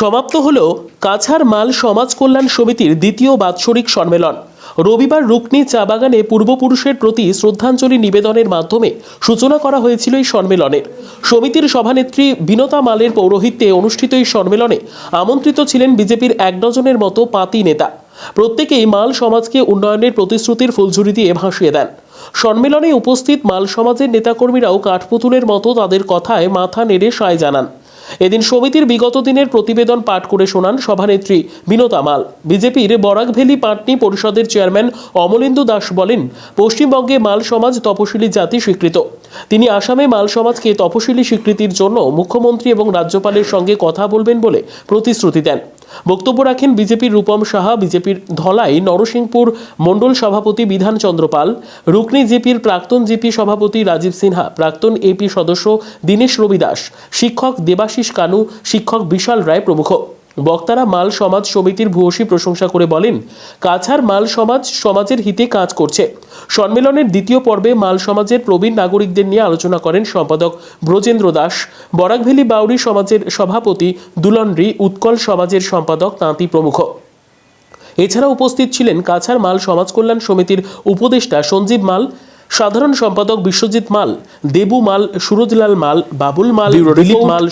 সমাপ্ত হল কাছার মাল সমাজ কল্যাণ সমিতির দ্বিতীয় বাৎসরিক সম্মেলন। রবিবার রুকনি চা বাগানে পূর্বপুরুষের প্রতি শ্রদ্ধাঞ্জলি নিবেদনের মাধ্যমে সূচনা করা হয়েছিল এই সম্মেলনের সমিতির সভানেত্রী বিনতা মালের পৌরোহিত্যে অনুষ্ঠিত এই সম্মেলনে আমন্ত্রিত ছিলেন বিজেপির এক ডজনের মতো পাতি নেতা। প্রত্যেকেই মাল সমাজকে উন্নয়নের প্রতিশ্রুতির ফুলঝুরি দিয়ে ভাসিয়ে দেন। সম্মেলনে উপস্থিত মাল সমাজের নেতাকর্মীরাও কাঠপুতুলের মতো তাদের কথায় মাথা নেড়ে সায় জানান। এদিন সমিতির বিগত দিনের প্রতিবেদন পাঠ করে শোনান সভানেত্রী বিনোতা মাল বিজেপির বরাকভেলি পাটনি পরিষদের চেয়ারম্যান অমলেন্দু দাস বলেন, পশ্চিমবঙ্গে মাল সমাজ তপশিলি জাতি স্বীকৃত। তিনি আসামে মাল সমাজকে তপশিলি স্বীকৃতির জন্য মুখ্যমন্ত্রী এবং রাজ্যপালের সঙ্গে কথা বলবেন বলে প্রতিশ্রুতি দেন। বক্তব্য রাখেন বিজেপির রূপম সাহা, বিজেপির ধলাই, নরসিংপুর মণ্ডল সভাপতি বিধান পাল রুকনি জিপির প্রাক্তন জিপি সভাপতি রাজীব সিনহা, প্রাক্তন এপি সদস্য দীনেশ রবি দাস শিক্ষক দেবাশিস কানু, শিক্ষক বিশাল রায় প্রমুখ। বক্তারা মাল সমাজ সমিতির ভূয়সী প্রশংসা করে বলেন কাছাড় মাল সমাজ সমাজের হিতে কাজ করছে। সম্মেলনের দ্বিতীয় পর্বে মাল সমাজের প্রবীণ নাগরিকদের নিয়ে আলোচনা করেন সম্পাদক ব্রজেন্দ্র দাস। বরাকভেলি বাউরি সমাজের সভাপতি দুলনরি উৎকল সমাজের সম্পাদক তাঁতি প্রমুখ। এছাড়া উপস্থিত ছিলেন কাছাড় মাল সমাজ কল্যাণ সমিতির উপদেষ্টা সঞ্জীব মাল সাধারণ সম্পাদক বিশ্বজিৎ মাল দেবু মাল সুরজলাল মাল বাবুল মাল মাল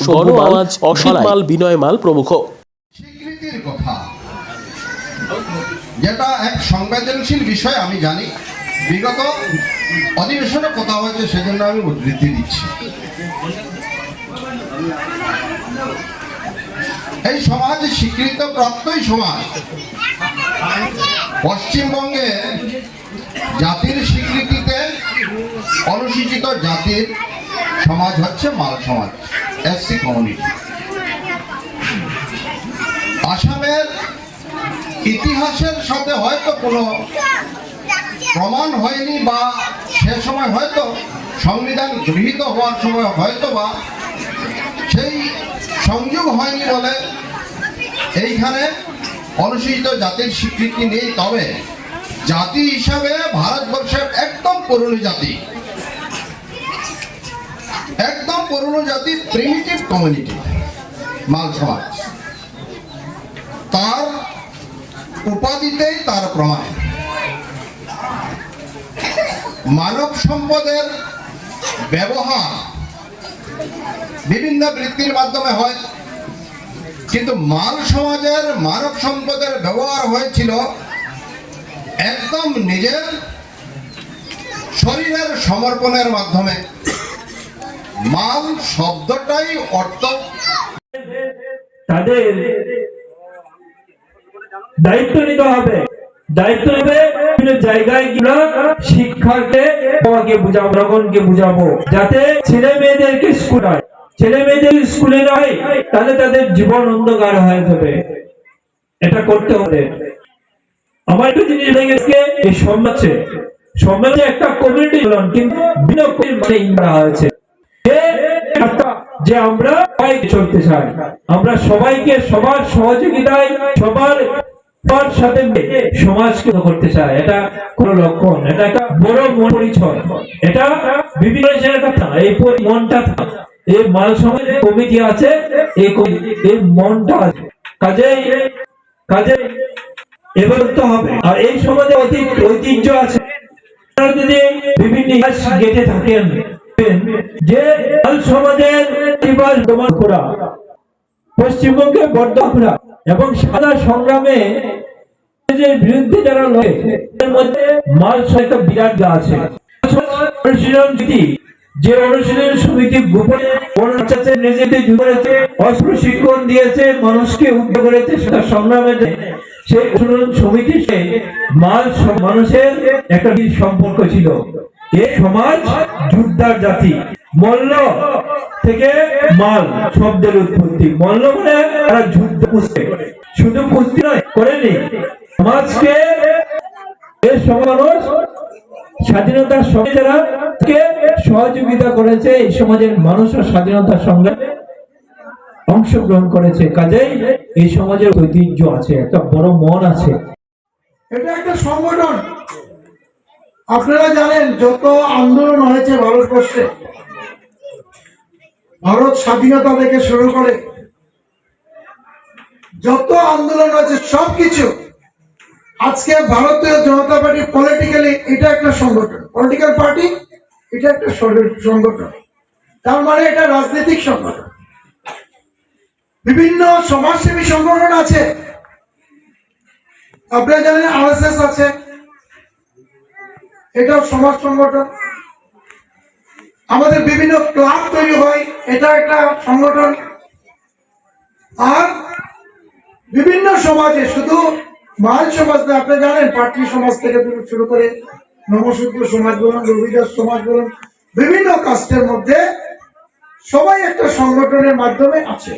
আওয়াজ অসিত মাল বিনয় মাল প্রমুখ। কথা। যেটা এক সংবেদনশীল বিষয়, আমি জানি। বিগত অধিবেশনে কথা হয়েছে, সেজন্য আমি উদ্ধৃতি দিচ্ছি। এই সমাজ স্বীকৃত প্রাপ্তই সমাজ। পশ্চিমবঙ্গে জাতির স্বীকৃতিতে অনুসূচিত জাতির সমাজ হচ্ছে মাল সমাজ, এসসি কমিউনিটি। আসামের ইতিহাসের সাথে হয়তো কোনো প্রমাণ হয়নি বা সে সময় হয়তো সংবিধান গৃহীত হওয়ার সময় হয়তো বা সেই সংযোগ হয়নি বলে এইখানে অনুসূচিত জাতির স্বীকৃতি নেই। তবে জাতি হিসাবে ভারতবর্ষের একদম পুরনো জাতি, একদম পুরনো জাতি প্রিমিটিভ কমিউনিটি মাল সমাজ। তার উপাধিতেই তার প্রমাণ। মানব সম্পদের ব্যবহার বিভিন্ন বৃত্তির মাধ্যমে হয়। কিন্তু মাল সমাজের মানব সম্পদের ব্যবহার হয়েছিল একদম নিজের শরীরের সমর্পণের মাধ্যমে। মাল শব্দটাই অর্থ। তাদের দায়িত্ব নিতে হবে। দায়িত্ব নেবে জায়গায় গিয়ে শিক্ষাকে বুঝাবো বুঝাবো, যাতে ছেলে মেয়েদেরকে স্কুল হয়। ছেলে মেয়েদের স্কুলে নয়, তাহলে তাদের জীবন অন্ধকার হয়ে যাবে। এটা করতে হবে। আমার একটা জিনিস লেগে গেছে, এই একটা কমিউনিটি কিন্তু ভিন্ন মানে করা হয়েছে। যে আমরা চলতে চাই। আমরা সবাইকে সবার সহযোগিতায়, সবার সাথে সমাজকে করতে চাই এটা কোন লক্ষণ, এটা একটা বড় মন পরিচয়। এটা বিভিন্ন কথা এই মনটা এই মাল সমাজ কমিটি আছে, এই মনটা আছে। কাজে এবার তো হবে। আর এই সমাজে অতি ঐতিহ্য আছে। যদি বিভিন্ন ইতিহাস গেটে থাকেন যে লাল সমাজের ইতিবাস প্রমাণ করা পশ্চিমবঙ্গে বর্ধমানরা এবং সাদা সংগ্রামে যে বিরুদ্ধে যারা লড়ে এর মধ্যে মাল একটা বিরাট গা আছে। অনুশীলন নীতি, যে অনুশীলন সমিতি গোপনে বনচাচে নিজেদের করেছে, অস্ত্র শিক্ষণ দিয়েছে, মানুষকে উদ্যোগ করেছে সেটা সংগ্রামে সেই অনুশীলন সমিতি সে মাল মানুষের একটা সম্পর্ক ছিল। এ সমাজ যুদ্ধার জাতি। মল্ল থেকে মাল শব্দের উৎপত্তি। মল্ল মানে তারা যুদ্ধ পুষতে শুধু কুস্তি নয়, করেনি। সমাজকে স্বাধীনতার সঙ্গে যারা সহযোগিতা করেছে, এই সমাজের মানুষের স্বাধীনতার সঙ্গে অংশগ্রহণ করেছে। কাজেই এই সমাজের ঐতিহ্য আছে, একটা বড় মন আছে। এটা একটা সংগঠন। আপনারা জানেন, যত আন্দোলন হয়েছে ভারতবর্ষে ভারত স্বাধীনতা থেকে শুরু করে যত আন্দোলন হয়েছে, সবকিছু আজকে ভারতীয় জনতা পার্টি পলিটিক্যালি এটা একটা সংগঠন। পলিটিক্যাল পার্টি এটা একটা সংগঠন। তার মানে এটা রাজনৈতিক সংগঠন। বিভিন্ন সমাজসেবী সংগঠন আছে। আপনারা জানেন আরএসএস আছে। এটাও সমাজ সংগঠন। আমাদের বিভিন্ন ক্লাব তৈরি হয়। এটা একটা সংগঠন। আর বিভিন্ন সমাজে শুধু মাল সমাজ না, আপনি জানেন পার্টি সমাজ থেকে শুরু করে নমসূত্র সমাজ বলুন, রবিদাস সমাজ বলুন, বিভিন্ন কাস্টের মধ্যে সবাই একটা সংগঠনের মাধ্যমে আছে।